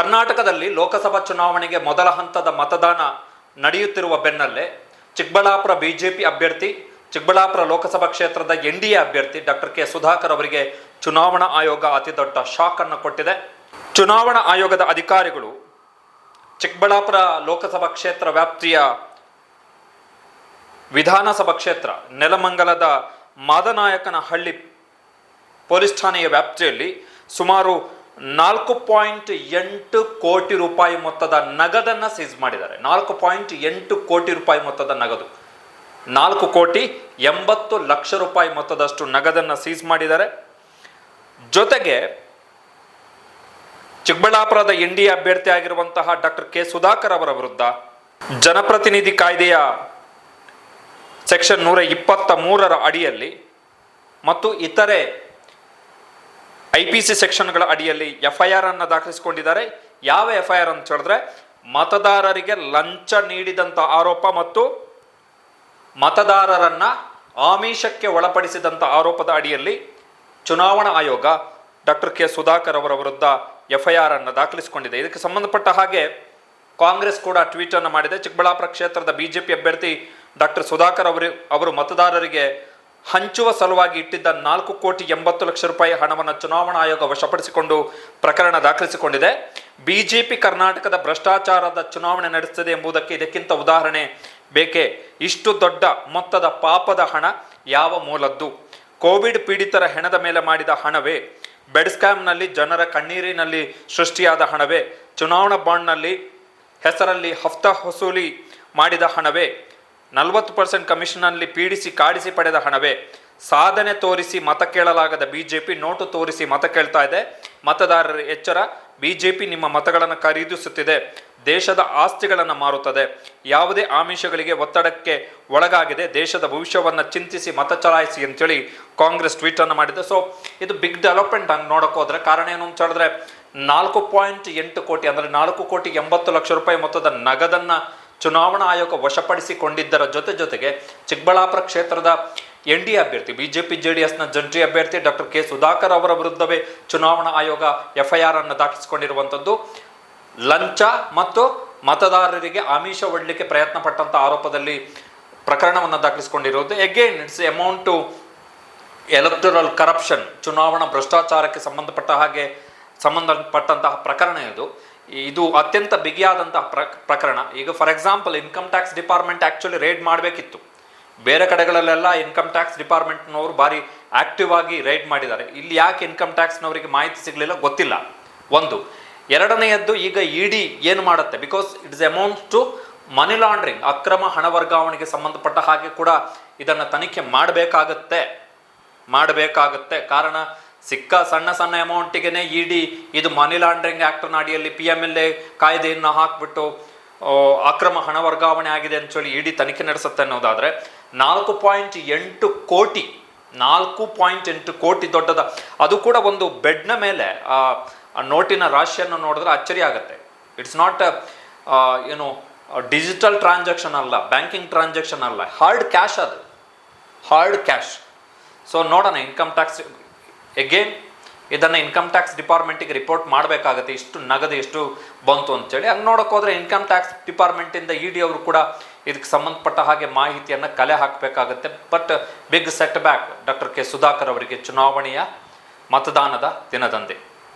ಕರ್ನಾಟಕದಲ್ಲಿ ಲೋಕಸಭಾ ಚುನಾವಣೆಗೆ ಮೊದಲ ಹಂತದ ಮತದಾನ ನಡೆಯುತ್ತಿರುವ ಬೆನ್ನಲ್ಲೇ ಚಿಕ್ಕಬಳ್ಳಾಪುರ ಬಿಜೆಪಿ ಅಭ್ಯರ್ಥಿ, ಚಿಕ್ಕಬಳ್ಳಾಪುರ ಲೋಕಸಭಾ ಕ್ಷೇತ್ರದ ಎನ್ ಡಿ ಅಭ್ಯರ್ಥಿ ಡಾಕ್ಟರ್ ಕೆ ಸುಧಾಕರ್ ಅವರಿಗೆ ಚುನಾವಣಾ ಆಯೋಗ ಅತಿದೊಡ್ಡ ಶಾಕ್ ಅನ್ನು ಕೊಟ್ಟಿದೆ. ಚುನಾವಣಾ ಆಯೋಗದ ಅಧಿಕಾರಿಗಳು ಚಿಕ್ಕಬಳ್ಳಾಪುರ ಲೋಕಸಭಾ ಕ್ಷೇತ್ರ ವ್ಯಾಪ್ತಿಯ ವಿಧಾನಸಭಾ ಕ್ಷೇತ್ರ ನೆಲಮಂಗಲದ ಮಾದನಾಯಕನಹಳ್ಳಿ ಪೊಲೀಸ್ ಠಾಣೆಯ ವ್ಯಾಪ್ತಿಯಲ್ಲಿ ಸುಮಾರು ನಾಲ್ಕು ಪಾಯಿಂಟ್ ಎಂಟು ಕೋಟಿ ರೂಪಾಯಿ ಮೊತ್ತದ ನಗದನ್ನು ಸೀಸ್ ಮಾಡಿದ್ದಾರೆ. ನಾಲ್ಕು ಪಾಯಿಂಟ್ ಎಂಟು ಕೋಟಿ ರೂಪಾಯಿ ಮೊತ್ತದ ನಗದು. ನಾಲ್ಕು ಕೋಟಿ ಎಂಬತ್ತು ಲಕ್ಷ ರೂಪಾಯಿ ಮೊತ್ತದಷ್ಟು ನಗದನ್ನು ಸೀಸ್ ಮಾಡಿದ್ದಾರೆ. ಜೊತೆಗೆ ಚಿಕ್ಕಬಳ್ಳಾಪುರದ ಎನ್ ಡಿ ಅಭ್ಯರ್ಥಿ ಆಗಿರುವಂತಹ ಡಾಕ್ಟರ್ ಕೆ ಸುಧಾಕರ್ ಅವರ ವಿರುದ್ಧ ಜನಪ್ರತಿನಿಧಿ ಕಾಯ್ದೆಯ ಸೆಕ್ಷನ್ ನೂರ ಇಪ್ಪತ್ತ ಮೂರರ ಅಡಿಯಲ್ಲಿ ಮತ್ತು ಇತರೆ ಐ ಪಿ ಸಿ ಸೆಕ್ಷನ್ಗಳ ಅಡಿಯಲ್ಲಿ ಎಫ್ ಐ ಆರ್ ಅನ್ನು ದಾಖಲಿಸಿಕೊಂಡಿದ್ದಾರೆ. ಯಾವ ಎಫ್ ಐ ಆರ್ ಅಂತ ಹೇಳಿದ್ರೆ, ಮತದಾರರಿಗೆ ಲಂಚ ನೀಡಿದಂಥ ಆರೋಪ ಮತ್ತು ಮತದಾರರನ್ನ ಆಮಿಷಕ್ಕೆ ಒಳಪಡಿಸಿದಂಥ ಆರೋಪದ ಅಡಿಯಲ್ಲಿ ಚುನಾವಣಾ ಆಯೋಗ ಡಾಕ್ಟರ್ ಕೆ ಸುಧಾಕರ್ ಅವರ ವಿರುದ್ಧ ಎಫ್ ಐ ಆರ್ ಅನ್ನು ದಾಖಲಿಸಿಕೊಂಡಿದೆ. ಇದಕ್ಕೆ ಸಂಬಂಧಪಟ್ಟ ಹಾಗೆ ಕಾಂಗ್ರೆಸ್ ಕೂಡ ಟ್ವೀಟ್ ಅನ್ನು ಮಾಡಿದೆ. ಚಿಕ್ಕಬಳ್ಳಾಪುರ ಕ್ಷೇತ್ರದ ಬಿಜೆಪಿ ಅಭ್ಯರ್ಥಿ ಡಾಕ್ಟರ್ ಸುಧಾಕರ್ ಅವರು ಅವರು ಮತದಾರರಿಗೆ ಹಂಚುವ ಸಲುವಾಗಿ ಇಟ್ಟಿದ್ದ ನಾಲ್ಕು ಕೋಟಿ ಎಂಬತ್ತು ಲಕ್ಷ ರೂಪಾಯಿ ಹಣವನ್ನು ಚುನಾವಣಾ ಆಯೋಗ ವಶಪಡಿಸಿಕೊಂಡು ಪ್ರಕರಣ ದಾಖಲಿಸಿಕೊಂಡಿದೆ. ಬಿಜೆಪಿ ಕರ್ನಾಟಕದ ಭ್ರಷ್ಟಾಚಾರದ ಚುನಾವಣೆ ನಡೆಸುತ್ತದೆ ಎಂಬುದಕ್ಕೆ ಇದಕ್ಕಿಂತ ಉದಾಹರಣೆ ಬೇಕೇ? ಇಷ್ಟು ದೊಡ್ಡ ಮೊತ್ತದ ಪಾಪದ ಹಣ ಯಾವ ಮೂಲದ್ದು? ಕೋವಿಡ್ ಪೀಡಿತರ ಹೆಣದ ಮೇಲೆ ಮಾಡಿದ ಹಣವೇ? ಬೆಡ್ ಸ್ಕ್ಯಾಮ್ನಲ್ಲಿ ಜನರ ಕಣ್ಣೀರಿನಲ್ಲಿ ಸೃಷ್ಟಿಯಾದ ಹಣವೇ? ಚುನಾವಣಾ ಬಾಂಡ್ನಲ್ಲಿ ಹೆಸರಲ್ಲಿ ಹಫ್ತ ವಸೂಲಿ ಮಾಡಿದ ಹಣವೇ? ನಲವತ್ತು ಪರ್ಸೆಂಟ್ ಕಮಿಷನ್ನಲ್ಲಿ ಪೀಡಿಸಿ, ಕಾಡಿಸಿ ಪಡೆದ ಹಣವೇ? ಸಾಧನೆ ತೋರಿಸಿ ಮತ ಕೇಳಲಾಗದ ಬಿಜೆಪಿ ನೋಟು ತೋರಿಸಿ ಮತ ಕೇಳ್ತಾ ಇದೆ. ಮತದಾರರ ಎಚ್ಚರ, ಬಿಜೆಪಿ ನಿಮ್ಮ ಮತಗಳನ್ನು ಖರೀದಿಸುತ್ತಿದೆ. ದೇಶದ ಆಸ್ತಿಗಳನ್ನು ಮಾರುತ್ತದೆ. ಯಾವುದೇ ಆಮಿಷಗಳಿಗೆ ಒತ್ತಡಕ್ಕೆ ಒಳಗಾಗಿದೆ. ದೇಶದ ಭವಿಷ್ಯವನ್ನು ಚಿಂತಿಸಿ ಮತ ಚಲಾಯಿಸಿ ಅಂತೇಳಿ ಕಾಂಗ್ರೆಸ್ ಟ್ವೀಟನ್ನು ಮಾಡಿದೆ. ಸೊ ಇದು ಬಿಗ್ ಡೆವಲಪ್ಮೆಂಟ್ ಹಂಗೆ ನೋಡಕ್ ಹೋದ್ರೆ ಕಾರಣ ಏನು ಅಂತ ಹೇಳಿದ್ರೆ ನಾಲ್ಕು ಪಾಯಿಂಟ್ ಎಂಟು ಕೋಟಿ, ಅಂದರೆ ನಾಲ್ಕು ಕೋಟಿ ಎಂಬತ್ತು ಲಕ್ಷ ರೂಪಾಯಿ ಮೊತ್ತದ ನಗದನ್ನ ಚುನಾವಣಾ ಆಯೋಗ ವಶಪಡಿಸಿಕೊಂಡಿದ್ದರ ಜೊತೆ ಜೊತೆಗೆ ಚಿಕ್ಕಬಳ್ಳಾಪುರ ಕ್ಷೇತ್ರದ ಎನ್ ಡಿ ಅಭ್ಯರ್ಥಿ, ಬಿಜೆಪಿ ಎಸ್ನ ಜಂಟಿ ಅಭ್ಯರ್ಥಿ ಡಾಕ್ಟರ್ ಕೆ ಸುಧಾಕರ್ ಅವರ ವಿರುದ್ಧವೇ ಚುನಾವಣಾ ಆಯೋಗ ಎಫ್ ಐ ಆರ್ ಅನ್ನು ದಾಖಲಿಸಿಕೊಂಡಿರುವಂಥದ್ದು ಲಂಚ ಮತ್ತು ಮತದಾರರಿಗೆ ಆಮಿಷ ಒಡ್ಲಿಕ್ಕೆ ಪ್ರಯತ್ನ ಪಟ್ಟಂತ ಆರೋಪದಲ್ಲಿ ಪ್ರಕರಣವನ್ನು ದಾಖಲಿಸಿಕೊಂಡಿರುವುದು. Again it's amount to electoral corruption ಚುನಾವಣಾ ಭ್ರಷ್ಟಾಚಾರಕ್ಕೆ ಸಂಬಂಧಪಟ್ಟ ಹಾಗೆ ಸಂಬಂಧಪಟ್ಟಂತಹ ಪ್ರಕರಣ ಇದು. ಇದು ಅತ್ಯಂತ ಬಿಗಿಯಾದಂತಹ ಪ್ರ, ಪ್ರಕರಣ. ಈಗ for example income tax department actually raid ಮಾಡಬೇಕಿತ್ತು. ಬೇರೆ ಕಡೆಗಳಲ್ಲೆಲ್ಲ ಇನ್ಕಮ್ ಟ್ಯಾಕ್ಸ್ ಡಿಪಾರ್ಟ್ಮೆಂಟ್ನವರು ಭಾರಿ ಆಕ್ಟಿವ್ ಆಗಿ ರೈಡ್ ಮಾಡಿದ್ದಾರೆ. ಇಲ್ಲಿ ಯಾಕೆ ಇನ್ಕಮ್ ಟ್ಯಾಕ್ಸ್ನವರಿಗೆ ಮಾಹಿತಿ ಸಿಗಲಿಲ್ಲ? ಗೊತ್ತಿಲ್ಲ. ಒಂದು, ಎರಡನೆಯದ್ದು ಈಗ ಇ ಡಿ ಏನು ಮಾಡುತ್ತೆ? Because it's amount to money laundering ಅಕ್ರಮ ಹಣ ವರ್ಗಾವಣೆಗೆ ಸಂಬಂಧಪಟ್ಟ ಹಾಗೆ ಕೂಡ ಇದನ್ನು ತನಿಖೆ ಮಾಡಬೇಕಾಗತ್ತೆ. ಮಾಡಬೇಕಾಗುತ್ತೆ. ಕಾರಣ ಸಿಕ್ಕ ಸಣ್ಣ ಸಣ್ಣ ಅಮೌಂಟಿಗೆ ಇ ಡಿ ಇದು ಮನಿ ಲಾಂಡ್ರಿಂಗ್ ಆ್ಯಕ್ಟ್ನ ಅಡಿಯಲ್ಲಿ ಪಿ ಎಂ ಎಲ್ ಎ ಕಾಯ್ದೆಯನ್ನು ಹಾಕ್ಬಿಟ್ಟು ಅಕ್ರಮ ಹಣ ವರ್ಗಾವಣೆ ಆಗಿದೆ ಅಂತೇಳಿ ಇ ಡಿ ತನಿಖೆ ನಡೆಸುತ್ತೆ ಅನ್ನೋದಾದರೆ ನಾಲ್ಕು ಪಾಯಿಂಟ್ ಎಂಟು ಕೋಟಿ, ನಾಲ್ಕು ಪಾಯಿಂಟ್ ಎಂಟು ಕೋಟಿ ದೊಡ್ಡದ, ಅದು ಕೂಡ ಒಂದು ಬೆಡ್ನ ಮೇಲೆ, ಆ ನೋಟಿನ ರಾಶಿಯನ್ನು ನೋಡಿದ್ರೆ ಅಚ್ಚರಿ ಆಗುತ್ತೆ. ಇಟ್ಸ್ ನಾಟ್ ಏನು ಡಿಜಿಟಲ್ ಟ್ರಾನ್ಸಾಕ್ಷನ್ ಅಲ್ಲ ಬ್ಯಾಂಕಿಂಗ್ ಟ್ರಾನ್ಸಾಕ್ಷನ್ ಅಲ್ಲ ಹಾರ್ಡ್ ಕ್ಯಾಶ್ ಅದು. ಹಾರ್ಡ್ ಕ್ಯಾಶ್ ಸೊ ನೋಡೋಣ ಇನ್ಕಮ್ ಟ್ಯಾಕ್ಸ್ ಎಗೇನ್ ಇದನ್ನು ಇನ್ಕಮ್ ಟ್ಯಾಕ್ಸ್ ಡಿಪಾರ್ಟ್ಮೆಂಟಿಗೆ ರಿಪೋರ್ಟ್ ಮಾಡಬೇಕಾಗತ್ತೆ, ಇಷ್ಟು ನಗದು ಎಷ್ಟು ಬಂತು ಅಂತೇಳಿ. ಹಂಗೆ ನೋಡೋಕೆ ಹೋದರೆ ಇನ್ಕಮ್ ಟ್ಯಾಕ್ಸ್ ಡಿಪಾರ್ಟ್ಮೆಂಟಿಂದ ಇ ಡಿ ಅವರು ಕೂಡ ಇದಕ್ಕೆ ಸಂಬಂಧಪಟ್ಟ ಹಾಗೆ ಮಾಹಿತಿಯನ್ನು ಕಲೆ ಹಾಕಬೇಕಾಗತ್ತೆ. But big setback doctor K Sudhakar ಅವರಿಗೆ ಚುನಾವಣೆಯ ಮತದಾನದ ದಿನದಂದೇ.